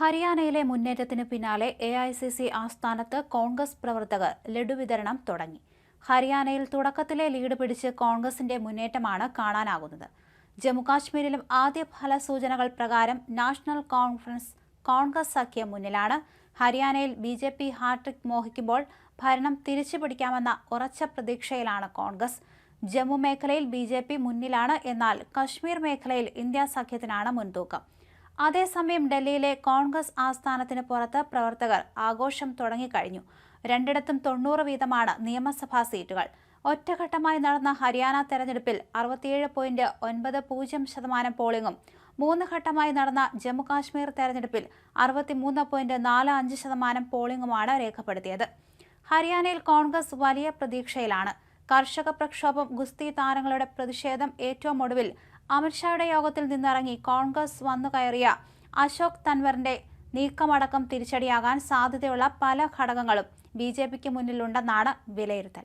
ഹരിയാനയിലെ മുന്നേറ്റത്തിന് പിന്നാലെ എ ഐ സി സി ആസ്ഥാനത്ത് കോൺഗ്രസ് പ്രവർത്തകർ ലഡു വിതരണം തുടങ്ങി. ഹരിയാനയിൽ തുടക്കത്തിലെ ലീഡ് പിടിച്ച് കോൺഗ്രസിന്റെ മുന്നേറ്റമാണ് കാണാനാകുന്നത്. ജമ്മുകാശ്മീരിലും ആദ്യ ഫലസൂചനകൾ പ്രകാരം നാഷണൽ കോൺഫറൻസ് കോൺഗ്രസ് സഖ്യം മുന്നിലാണ്. ഹരിയാനയിൽ B J P hat trick മോഹിക്കുമ്പോൾ ഭരണം തിരിച്ചുപിടിക്കാമെന്ന ഉറച്ച പ്രതീക്ഷയിലാണ് കോൺഗ്രസ്. ജമ്മു മേഖലയിൽ ബി മുന്നിലാണ് എന്നാൽ കശ്മീർ മേഖലയിൽ ഇന്ത്യ സഖ്യത്തിനാണ് മുൻതൂക്കം. അതേസമയം ഡൽഹിയിലെ കോൺഗ്രസ് ആസ്ഥാനത്തിന് പുറത്ത് പ്രവർത്തകർ ആഘോഷം തുടങ്ങിക്കഴിഞ്ഞു. രണ്ടിടത്തും തൊണ്ണൂറ് വീതമാണ് നിയമസഭാ സീറ്റുകൾ. ഒറ്റഘട്ടമായി നടന്ന ഹരിയാന തെരഞ്ഞെടുപ്പിൽ അറുപത്തിയേഴ് പോയിന്റ് ഒൻപത് പൂജ്യം ശതമാനം പോളിംഗും മൂന്ന് ഘട്ടമായി നടന്ന ജമ്മുകാശ്മീർ തെരഞ്ഞെടുപ്പിൽ അറുപത്തിമൂന്ന് പോയിന്റ് നാല് അഞ്ച് ശതമാനം പോളിംഗുമാണ് രേഖപ്പെടുത്തിയത്. ഹരിയാനയിൽ കോൺഗ്രസ് വലിയ പ്രതീക്ഷയിലാണ്. കർഷക പ്രക്ഷോഭം ഗുസ്തി താരങ്ങളുടെ പ്രതിഷേധം ഏറ്റവും ഒടുവിൽ അമിത്ഷായുടെ യോഗത്തിൽ നിന്നിറങ്ങി കോൺഗ്രസ് വന്നു കയറിയ അശോക് തൻവറിന്റെ നീക്കമടക്കം തിരിച്ചടിയാകാൻ സാധ്യതയുള്ള പല ഘടകങ്ങളും ബി ജെ പിക്ക് മുന്നിലുണ്ടെന്നാണ് വിലയിരുത്തൽ.